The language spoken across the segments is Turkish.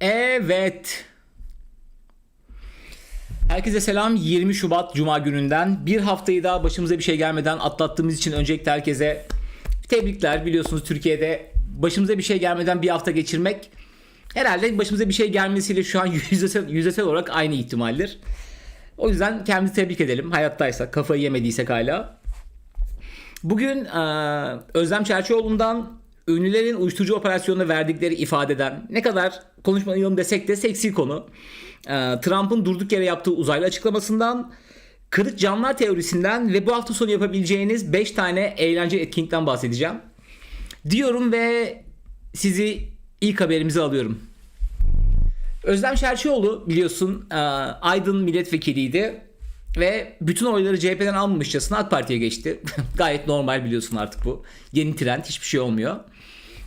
Evet. Herkese selam. 20 Şubat Cuma gününden bir haftayı daha başımıza bir şey gelmeden atlattığımız için öncelikle herkese tebrikler. Biliyorsunuz Türkiye'de başımıza bir şey gelmeden bir hafta geçirmek herhalde başımıza bir şey gelmesiyle şu an yüzdesel, yüzdesel olarak aynı ihtimaldir. O yüzden kendimizi tebrik edelim. Hayattaysak, kafayı yemediysek hala. Bugün eee, Özlem Çerçioğlu'ndan ünlülerin uyuşturucu operasyonuna verdikleri ifadeden ne kadar konuşmayalım desek de seksi konu. Eee, Trump'ın durduk yere yaptığı uzaylı açıklamasından, kırık camlar teorisinden ve bu hafta sonu yapabileceğiniz 5 tane eğlence etkinlikten bahsedeceğim. Diyorum ve sizi ilk haberimize alıyorum. Özlem Şerçioğlu biliyorsun e, Aydın milletvekiliydi ve bütün oyları CHP'den almamışçasına AK Parti'ye geçti. Gayet normal biliyorsun artık bu. Yeni trend hiçbir şey olmuyor.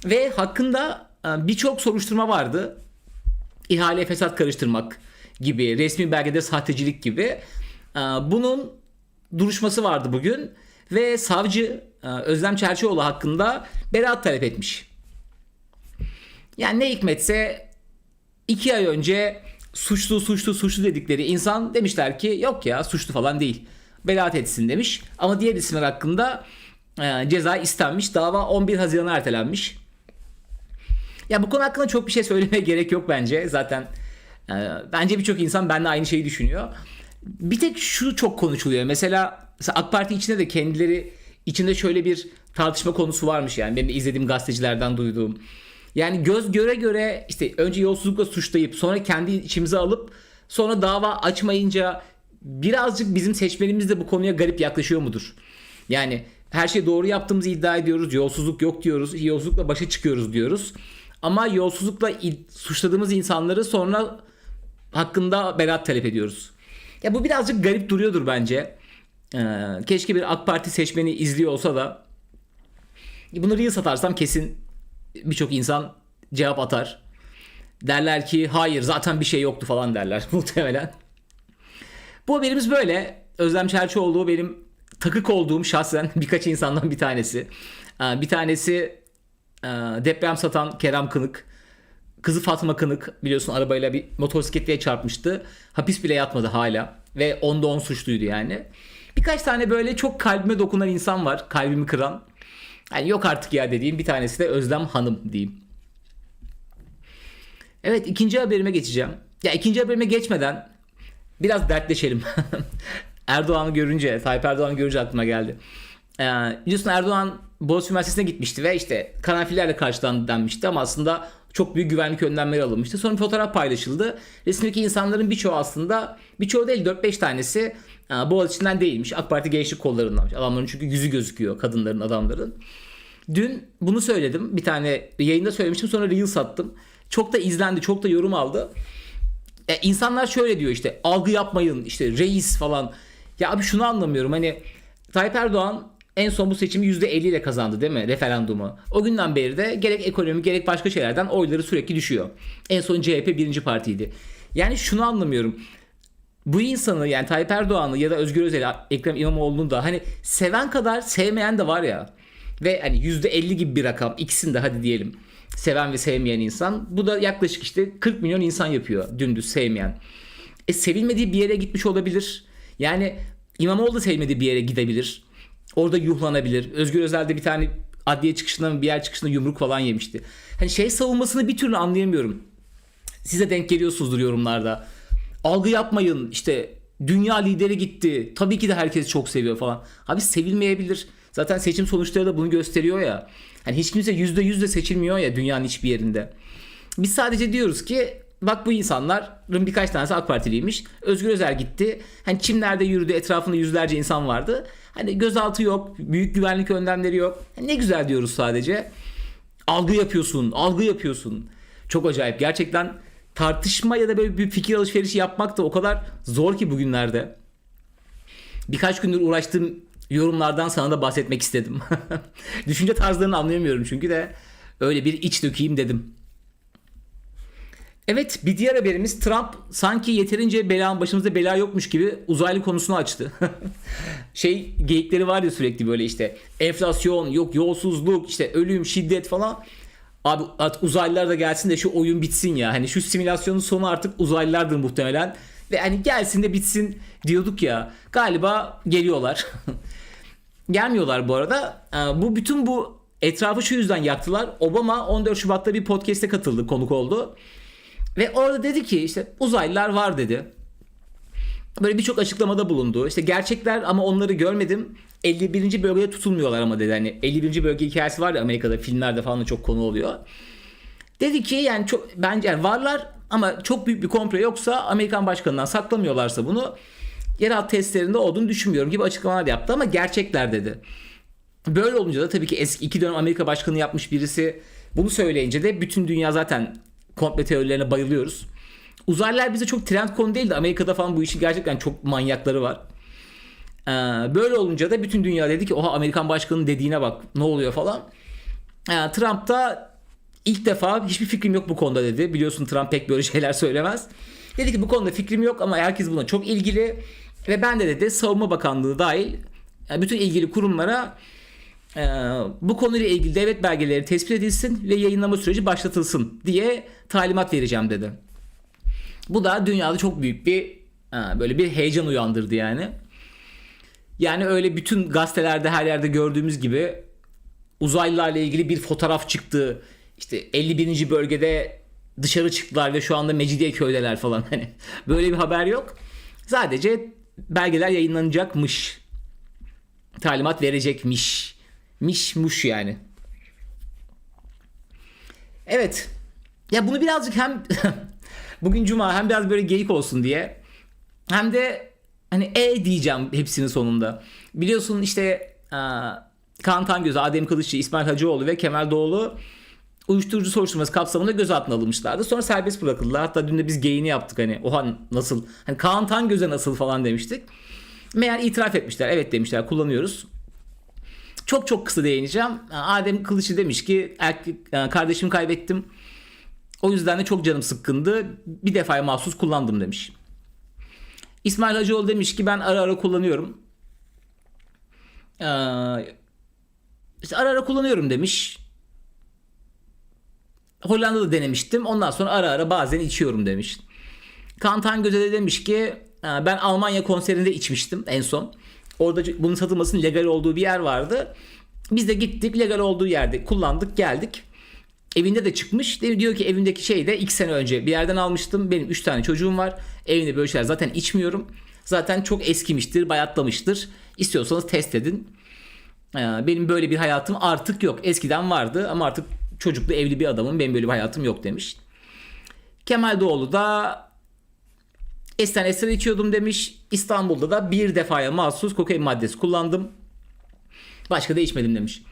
Ve hakkında e, birçok soruşturma vardı. İhale fesat karıştırmak gibi, resmi belgede sahtecilik gibi. E, Bunun duruşması vardı bugün ve savcı e, Özlem Çerçioğlu hakkında beraat talep etmiş. Yani ne hikmetse iki ay önce suçlu suçlu suçlu dedikleri insan demişler ki yok ya suçlu falan değil. Beraat etsin demiş. Ama diğer isimler hakkında ceza istenmiş. Dava 11 Haziran'a ertelenmiş. Ya bu konu hakkında çok bir şey söylemeye gerek yok bence. Zaten e, bence birçok insan benimle aynı şeyi düşünüyor. Bir tek şu çok konuşuluyor. Mesela, mesela AK Parti içinde de kendileri içinde şöyle bir tartışma konusu varmış yani benim de izlediğim gazetecilerden duyduğum. Yani göz göre göre işte önce yolsuzlukla suçlayıp sonra kendi içimize alıp sonra dava açmayınca birazcık bizim seçmenimiz de bu konuya garip yaklaşıyor mudur? Yani her şeyi doğru yaptığımızı iddia ediyoruz. Yolsuzluk yok diyoruz. Yolsuzlukla başa çıkıyoruz diyoruz. Ama yolsuzlukla suçladığımız insanları sonra hakkında beraat talep ediyoruz. Ya bu birazcık garip duruyordur bence. Ee, keşke bir AK Parti seçmeni izliyor olsa da bunu reel satarsam kesin birçok insan cevap atar. Derler ki hayır zaten bir şey yoktu falan derler muhtemelen. Bu haberimiz böyle. Özlem Çerçioğlu benim takık olduğum şahsen birkaç insandan bir tanesi. Ee, Bir tanesi deprem satan Kerem Kınık. Kızı Fatma Kınık biliyorsun arabayla bir motosikletliye çarpmıştı. Hapis bile yatmadı hala. Ve onda 10 suçluydu yani. Birkaç tane böyle çok kalbime dokunan insan var. Kalbimi kıran. Yani yok artık ya dediğim bir tanesi de Özlem Hanım diyeyim. Evet ikinci haberime geçeceğim. Ya ikinci haberime geçmeden biraz dertleşelim. Erdoğan'ı görünce, Tayyip Erdoğan'ı görünce aklıma geldi. Ee, biliyorsun Erdoğan Boğaziçi Üniversitesi'ne gitmişti ve işte karanfillerle karşılandı denmişti ama aslında çok büyük güvenlik önlemleri alınmıştı. Sonra fotoğraf paylaşıldı. Resimdeki insanların birçoğu aslında, birçoğu değil 4-5 tanesi e, Boğaziçi'nden değilmiş. AK Parti gençlik kollarındanmış. Adamların çünkü yüzü gözüküyor kadınların, adamların. Dün bunu söyledim. Bir tane yayında söylemiştim sonra reel sattım. Çok da izlendi, çok da yorum aldı. E, insanlar şöyle diyor işte algı yapmayın işte reis falan. Ya abi şunu anlamıyorum hani Tayyip Erdoğan en son bu seçimi %50 ile kazandı değil mi referandumu. O günden beri de gerek ekonomi gerek başka şeylerden oyları sürekli düşüyor. En son CHP birinci partiydi. Yani şunu anlamıyorum. Bu insanı yani Tayyip Erdoğan'ı ya da Özgür Özel'i Ekrem İmamoğlu'nu da hani seven kadar sevmeyen de var ya. Ve hani %50 gibi bir rakam ikisini de hadi diyelim seven ve sevmeyen insan. Bu da yaklaşık işte 40 milyon insan yapıyor dümdüz sevmeyen. E sevilmediği bir yere gitmiş olabilir. Yani İmamoğlu da sevmediği bir yere gidebilir. Orada yuhlanabilir. Özgür Özel de bir tane adliye çıkışında bir yer çıkışında yumruk falan yemişti. Hani şey savunmasını bir türlü anlayamıyorum. Size denk geliyorsunuzdur yorumlarda. Algı yapmayın işte dünya lideri gitti. Tabii ki de herkes çok seviyor falan. Abi sevilmeyebilir. Zaten seçim sonuçları da bunu gösteriyor ya. Hani hiç kimse %100 de seçilmiyor ya dünyanın hiçbir yerinde. Biz sadece diyoruz ki bak bu insanların birkaç tanesi AK Partiliymiş. Özgür Özel gitti. Hani çimlerde yürüdü etrafında yüzlerce insan vardı. Hani gözaltı yok, büyük güvenlik önlemleri yok. Hani ne güzel diyoruz sadece. Algı yapıyorsun, algı yapıyorsun. Çok acayip. Gerçekten tartışma ya da böyle bir fikir alışverişi yapmak da o kadar zor ki bugünlerde. Birkaç gündür uğraştığım yorumlardan sana da bahsetmek istedim. Düşünce tarzlarını anlayamıyorum çünkü de öyle bir iç dökeyim dedim. Evet bir diğer haberimiz Trump sanki yeterince bela başımızda bela yokmuş gibi uzaylı konusunu açtı. şey geyikleri var ya sürekli böyle işte enflasyon yok yolsuzluk işte ölüm şiddet falan. Abi at- uzaylılar da gelsin de şu oyun bitsin ya. Hani şu simülasyonun sonu artık uzaylılardır muhtemelen. Ve hani gelsin de bitsin diyorduk ya. Galiba geliyorlar. Gelmiyorlar bu arada. Ee, Bu bütün bu etrafı şu yüzden yaktılar. Obama 14 Şubat'ta bir podcast'e katıldı, konuk oldu. Ve orada dedi ki işte uzaylılar var dedi. Böyle birçok açıklamada bulundu. İşte gerçekler ama onları görmedim. 51. bölgede tutulmuyorlar ama dedi. Hani 51. bölge hikayesi var ya Amerika'da filmlerde falan da çok konu oluyor. Dedi ki yani çok bence yani varlar ama çok büyük bir komplo yoksa Amerikan başkanından saklamıyorlarsa bunu yeraltı testlerinde olduğunu düşünmüyorum gibi açıklamalar yaptı ama gerçekler dedi. Böyle olunca da tabii ki eski iki dönem Amerika başkanı yapmış birisi bunu söyleyince de bütün dünya zaten komple teorilerine bayılıyoruz. Uzaylılar bize çok trend konu değil de Amerika'da falan bu işin gerçekten çok manyakları var. Ee, böyle olunca da bütün dünya dedi ki oha Amerikan başkanının dediğine bak ne oluyor falan. Ee, Trump da ilk defa hiçbir fikrim yok bu konuda dedi. Biliyorsun Trump pek böyle şeyler söylemez. Dedi ki bu konuda fikrim yok ama herkes buna çok ilgili. Ve ben de dedi Savunma Bakanlığı dahil bütün ilgili kurumlara e, bu konuyla ilgili devlet belgeleri tespit edilsin ve yayınlama süreci başlatılsın diye talimat vereceğim dedi. Bu da dünyada çok büyük bir ha, böyle bir heyecan uyandırdı yani. Yani öyle bütün gazetelerde her yerde gördüğümüz gibi uzaylılarla ilgili bir fotoğraf çıktı. İşte 51. bölgede dışarı çıktılar ve şu anda Mecidiyeköy'deler falan hani böyle bir haber yok. Sadece belgeler yayınlanacakmış. Talimat verecekmiş. Miş muş yani. Evet. Ya bunu birazcık hem bugün cuma hem biraz böyle geyik olsun diye hem de hani e diyeceğim hepsinin sonunda. Biliyorsun işte aa, Kaan Tangöz, Adem Kılıççı, İsmail Hacıoğlu ve Kemal Doğulu uyuşturucu soruşturması kapsamında gözaltına alınmışlardı. Sonra serbest bırakıldılar. Hatta dün de biz geyini yaptık hani oha nasıl hani Kaan Tangöz'e nasıl falan demiştik. Meğer itiraf etmişler. Evet demişler kullanıyoruz. Çok çok kısa değineceğim. Adem Kılıççı demiş ki erkek kardeşimi kaybettim. O yüzden de çok canım sıkkındı. Bir defaya mahsus kullandım demiş. İsmail Hacıoğlu demiş ki ben ara ara kullanıyorum. Ee, işte ara ara kullanıyorum demiş. Hollanda'da denemiştim. Ondan sonra ara ara bazen içiyorum demiş. Kantan Göze de demiş ki ben Almanya konserinde içmiştim en son. Orada bunun satılmasının legal olduğu bir yer vardı. Biz de gittik legal olduğu yerde kullandık geldik. Evinde de çıkmış. Diyor ki evimdeki şey de 2 sene önce bir yerden almıştım. Benim 3 tane çocuğum var. Evimde böyle şeyler zaten içmiyorum. Zaten çok eskimiştir, bayatlamıştır. İstiyorsanız test edin. Benim böyle bir hayatım artık yok. Eskiden vardı ama artık çocuklu evli bir adamım. Benim böyle bir hayatım yok demiş. Kemal Doğulu da Esten esrar içiyordum demiş. İstanbul'da da bir defaya mahsus kokain maddesi kullandım. Başka da içmedim demiş.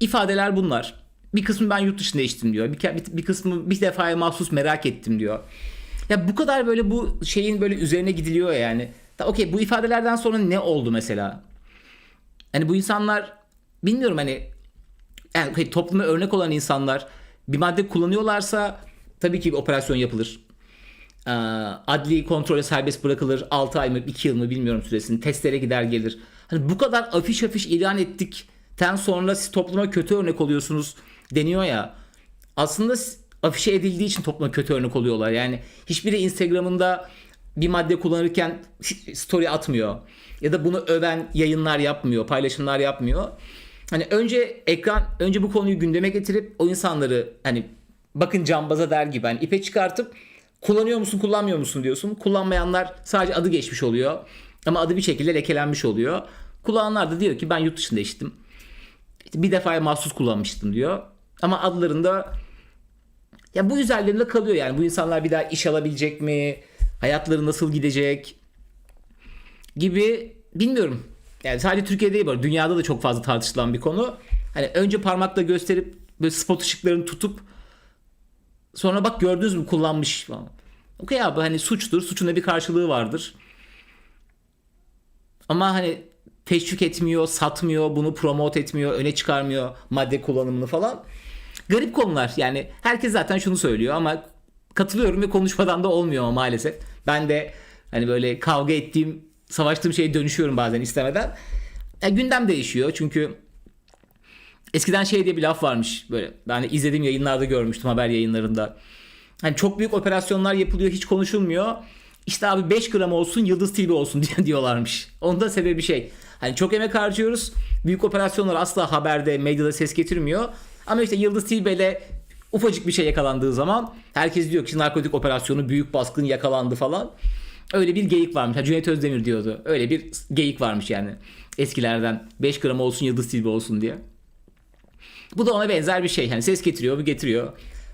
İfadeler bunlar. Bir kısmı ben yurt dışında içtim diyor. Bir, bir, bir kısmı bir defaya mahsus merak ettim diyor. Ya bu kadar böyle bu şeyin böyle üzerine gidiliyor ya yani. Okey bu ifadelerden sonra ne oldu mesela? Hani bu insanlar bilmiyorum hani yani topluma örnek olan insanlar bir madde kullanıyorlarsa tabii ki bir operasyon yapılır. Ee, adli kontrole serbest bırakılır. 6 ay mı 2 yıl mı bilmiyorum süresini. Testlere gider gelir. Hani bu kadar afiş afiş ilan ettikten sonra siz topluma kötü örnek oluyorsunuz deniyor ya. Aslında afişe edildiği için topluma kötü örnek oluyorlar. Yani hiçbiri Instagram'ında bir madde kullanırken story atmıyor. Ya da bunu öven yayınlar yapmıyor, paylaşımlar yapmıyor. Hani önce ekran, önce bu konuyu gündeme getirip o insanları hani bakın cambaza der gibi hani ipe çıkartıp kullanıyor musun kullanmıyor musun diyorsun. Kullanmayanlar sadece adı geçmiş oluyor. Ama adı bir şekilde lekelenmiş oluyor. Kullananlar da diyor ki ben yurt dışında içtim. İşte bir defaya mahsus kullanmıştım diyor. Ama adlarında ya bu üzerlerinde kalıyor yani. Bu insanlar bir daha iş alabilecek mi? Hayatları nasıl gidecek? Gibi bilmiyorum. Yani sadece Türkiye'de değil bu. Dünyada da çok fazla tartışılan bir konu. Hani önce parmakla gösterip böyle spot ışıklarını tutup sonra bak gördünüz mü kullanmış falan. Okey abi hani suçtur. Suçun da bir karşılığı vardır. Ama hani teşvik etmiyor, satmıyor, bunu promote etmiyor, öne çıkarmıyor madde kullanımını falan. Garip konular yani herkes zaten şunu söylüyor ama katılıyorum ve konuşmadan da olmuyor maalesef. Ben de hani böyle kavga ettiğim, savaştığım şeye dönüşüyorum bazen istemeden. Yani gündem değişiyor çünkü Eskiden şey diye bir laf varmış böyle. Ben izlediğim yayınlarda görmüştüm haber yayınlarında. Hani çok büyük operasyonlar yapılıyor hiç konuşulmuyor. İşte abi 5 gram olsun Yıldız TV olsun diye diyorlarmış. Onun da sebebi şey. Hani çok emek harcıyoruz. Büyük operasyonlar asla haberde, medyada ses getirmiyor. Ama işte Yıldız TV ile ufacık bir şey yakalandığı zaman herkes diyor ki narkotik operasyonu büyük baskın yakalandı falan. Öyle bir geyik varmış. Cüneyt Özdemir diyordu. Öyle bir geyik varmış yani. Eskilerden 5 gram olsun Yıldız TV olsun diye. Bu da ona benzer bir şey. Yani ses getiriyor, bu getiriyor.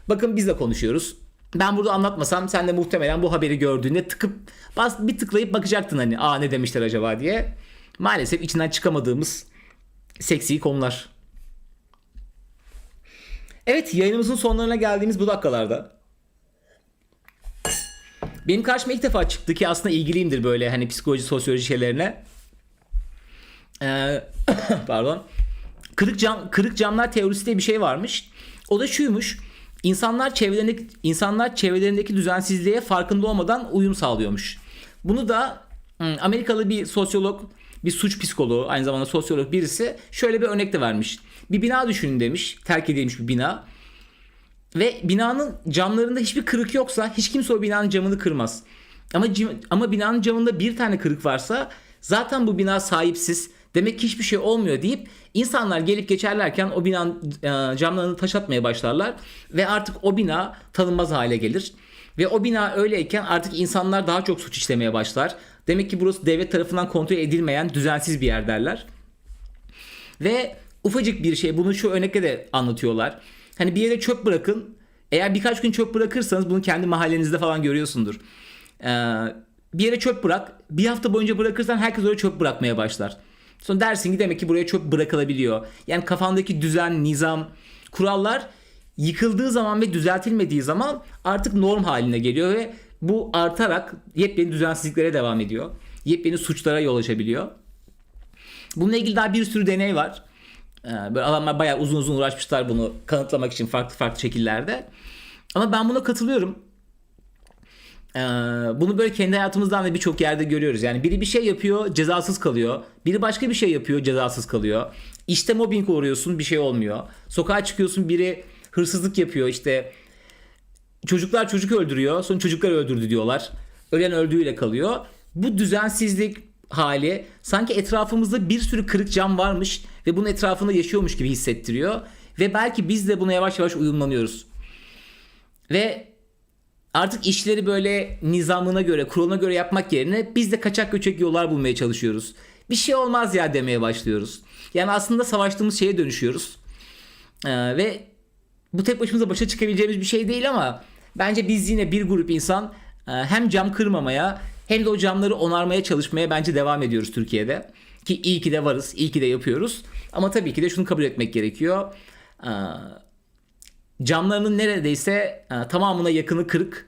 Bakın biz de konuşuyoruz. Ben burada anlatmasam sen de muhtemelen bu haberi gördüğünde tıkıp bas bir tıklayıp bakacaktın hani aa ne demişler acaba diye. Maalesef içinden çıkamadığımız seksi konular. Evet yayınımızın sonlarına geldiğimiz bu dakikalarda. Benim karşıma ilk defa çıktı ki aslında ilgiliyimdir böyle hani psikoloji, sosyoloji şeylerine. Ee, pardon. Kırık cam kırık camlar teorisi diye bir şey varmış. O da şuymuş. İnsanlar çevrelerindeki insanlar çevrelerindeki düzensizliğe farkında olmadan uyum sağlıyormuş. Bunu da Amerikalı bir sosyolog, bir suç psikoloğu, aynı zamanda sosyolog birisi şöyle bir örnek de vermiş. Bir bina düşünün demiş. Terk edilmiş bir bina. Ve binanın camlarında hiçbir kırık yoksa hiç kimse o binanın camını kırmaz. Ama ama binanın camında bir tane kırık varsa zaten bu bina sahipsiz. Demek ki hiçbir şey olmuyor deyip insanlar gelip geçerlerken o binanın e, camlarını taş atmaya başlarlar ve artık o bina tanınmaz hale gelir. Ve o bina öyleyken artık insanlar daha çok suç işlemeye başlar. Demek ki burası devlet tarafından kontrol edilmeyen düzensiz bir yer derler. Ve ufacık bir şey bunu şu örnekle de anlatıyorlar. Hani bir yere çöp bırakın. Eğer birkaç gün çöp bırakırsanız bunu kendi mahallenizde falan görüyorsundur. Ee, bir yere çöp bırak. Bir hafta boyunca bırakırsan herkes oraya çöp bırakmaya başlar. Sonra dersin ki demek ki buraya çöp bırakılabiliyor. Yani kafandaki düzen, nizam, kurallar yıkıldığı zaman ve düzeltilmediği zaman artık norm haline geliyor ve bu artarak yepyeni düzensizliklere devam ediyor. Yepyeni suçlara yol açabiliyor. Bununla ilgili daha bir sürü deney var. Ee, Böyle adamlar bayağı uzun uzun uğraşmışlar bunu kanıtlamak için farklı farklı şekillerde. Ama ben buna katılıyorum. Ee, bunu böyle kendi hayatımızdan da birçok yerde görüyoruz. Yani biri bir şey yapıyor, cezasız kalıyor. Biri başka bir şey yapıyor, cezasız kalıyor. İşte mobbing uğruyorsun, bir şey olmuyor. Sokağa çıkıyorsun, biri hırsızlık yapıyor. İşte çocuklar çocuk öldürüyor, sonra çocuklar öldürdü diyorlar. Ölen öldüğüyle kalıyor. Bu düzensizlik hali sanki etrafımızda bir sürü kırık cam varmış ve bunun etrafında yaşıyormuş gibi hissettiriyor. Ve belki biz de buna yavaş yavaş uyumlanıyoruz. Ve artık işleri böyle nizamına göre, kuralına göre yapmak yerine biz de kaçak göçek yollar bulmaya çalışıyoruz. Bir şey olmaz ya demeye başlıyoruz. Yani aslında savaştığımız şeye dönüşüyoruz. Ee, ve bu tek başımıza başa çıkabileceğimiz bir şey değil ama bence biz yine bir grup insan e, hem cam kırmamaya hem de o camları onarmaya çalışmaya bence devam ediyoruz Türkiye'de. Ki iyi ki de varız, iyi ki de yapıyoruz. Ama tabii ki de şunu kabul etmek gerekiyor. Camlarının neredeyse e, tamamına yakını kırık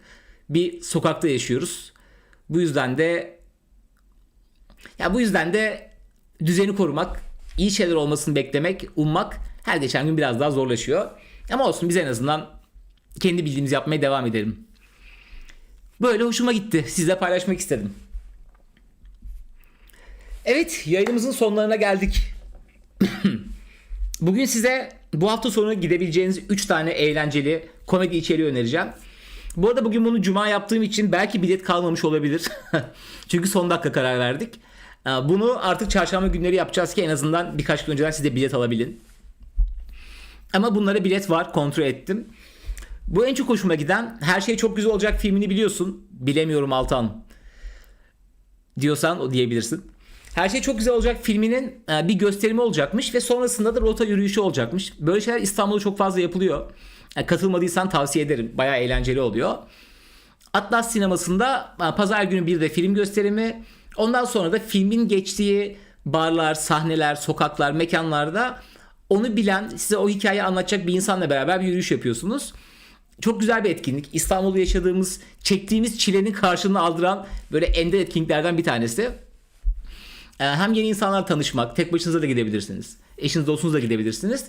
bir sokakta yaşıyoruz. Bu yüzden de ya bu yüzden de düzeni korumak, iyi şeyler olmasını beklemek, ummak her geçen gün biraz daha zorlaşıyor. Ama olsun biz en azından kendi bildiğimizi yapmaya devam edelim. Böyle hoşuma gitti. Sizle paylaşmak istedim. Evet, yayınımızın sonlarına geldik. Bugün size bu hafta sonu gidebileceğiniz 3 tane eğlenceli komedi içeriği önereceğim. Bu arada bugün bunu cuma yaptığım için belki bilet kalmamış olabilir. Çünkü son dakika karar verdik. Ee, Bunu artık çarşamba günleri yapacağız ki en azından birkaç gün önceden siz de bilet alabilin. Ama bunlara bilet var kontrol ettim. Bu en çok hoşuma giden Her Şey Çok Güzel Olacak filmini biliyorsun. Bilemiyorum Altan diyorsan o diyebilirsin. Her şey çok güzel olacak filminin e, bir gösterimi olacakmış ve sonrasında da rota yürüyüşü olacakmış. Böyle şeyler İstanbul'da çok fazla yapılıyor. E, Katılmadıysan tavsiye ederim. Bayağı eğlenceli oluyor. Atlas sinemasında e, pazar günü bir de film gösterimi. Ondan sonra da filmin geçtiği barlar, sahneler, sokaklar, mekanlarda onu bilen, size o hikayeyi anlatacak bir insanla beraber bir yürüyüş yapıyorsunuz. Çok güzel bir etkinlik. İstanbul'da yaşadığımız, çektiğimiz çilenin karşılığını aldıran böyle ender etkinliklerden bir tanesi. Ee, Hem yeni insanlarla tanışmak, tek başınıza da gidebilirsiniz. Eşiniz dostunuzla gidebilirsiniz.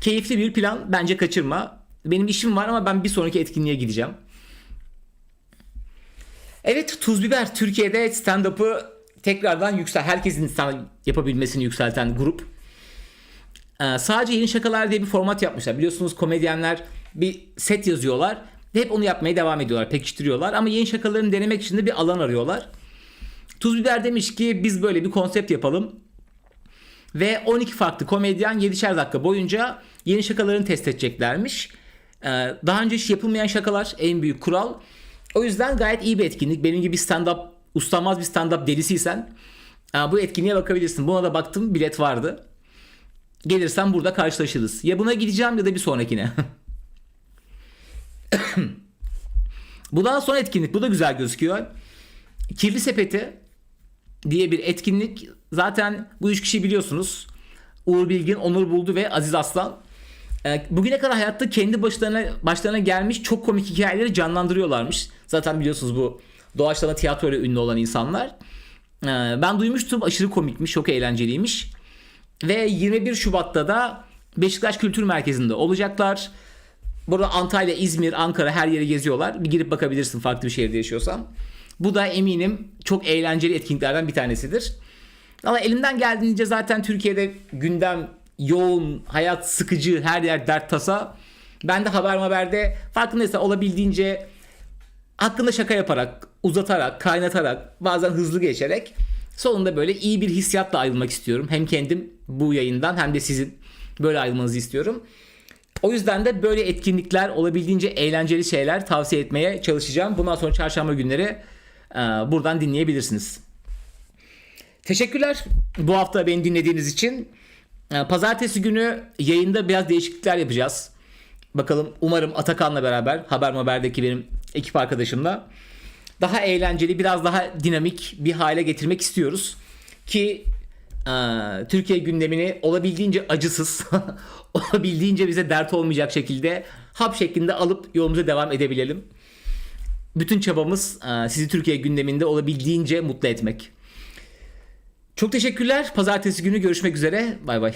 Keyifli bir plan, bence kaçırma. Benim işim var ama ben bir sonraki etkinliğe gideceğim. Evet, Tuz Biber Türkiye'de stand-up'ı tekrardan yüksel, herkesin stand yapabilmesini yükselten grup. Ee, sadece yeni şakalar diye bir format yapmışlar. Biliyorsunuz komedyenler bir set yazıyorlar. Hep onu yapmaya devam ediyorlar. Pekiştiriyorlar. Ama yeni şakalarını denemek için de bir alan arıyorlar. Tuz Biber demiş ki biz böyle bir konsept yapalım. Ve 12 farklı komedyen 7'şer dakika boyunca yeni şakalarını test edeceklermiş. Ee, daha önce hiç yapılmayan şakalar en büyük kural. O yüzden gayet iyi bir etkinlik. Benim gibi stand-up, uslanmaz bir stand-up delisiysen e, bu etkinliğe bakabilirsin. Buna da baktım bilet vardı. Gelirsen burada karşılaşırız. Ya buna gideceğim ya da bir sonrakine. bu daha son etkinlik. Bu da güzel gözüküyor. Kirli Sepeti diye bir etkinlik. Zaten bu üç kişi biliyorsunuz. Uğur Bilgin, Onur Buldu ve Aziz Aslan. Ee, Bugüne kadar hayatta kendi başlarına başlarına gelmiş çok komik hikayeleri canlandırıyorlarmış. Zaten biliyorsunuz bu doğaçlama tiyatro ünlü olan insanlar. Ee, Ben duymuştum aşırı komikmiş, çok eğlenceliymiş. Ve 21 Şubat'ta da Beşiktaş Kültür Merkezi'nde olacaklar. Burada Antalya, İzmir, Ankara her yeri geziyorlar. Bir girip bakabilirsin farklı bir şehirde yaşıyorsan. Bu da eminim çok eğlenceli etkinliklerden bir tanesidir. Ama elimden geldiğince zaten Türkiye'de gündem yoğun, hayat sıkıcı, her yer dert tasa. Ben de haber haberde farkındaysa olabildiğince hakkında şaka yaparak, uzatarak, kaynatarak, bazen hızlı geçerek sonunda böyle iyi bir hissiyatla ayrılmak istiyorum. Hem kendim bu yayından hem de sizin böyle ayrılmanızı istiyorum. O yüzden de böyle etkinlikler olabildiğince eğlenceli şeyler tavsiye etmeye çalışacağım. Bundan sonra çarşamba günleri buradan dinleyebilirsiniz. Teşekkürler bu hafta beni dinlediğiniz için. E, Pazartesi günü yayında biraz değişiklikler yapacağız. Bakalım umarım Atakan'la beraber Haber Haber'deki benim ekip arkadaşımla daha eğlenceli, biraz daha dinamik bir hale getirmek istiyoruz. Ki e, Türkiye gündemini olabildiğince acısız, olabildiğince bize dert olmayacak şekilde hap şeklinde alıp yolumuza devam edebilelim. Bütün çabamız e, sizi Türkiye gündeminde olabildiğince mutlu etmek. Çok teşekkürler. Pazartesi günü görüşmek üzere. Bay bay.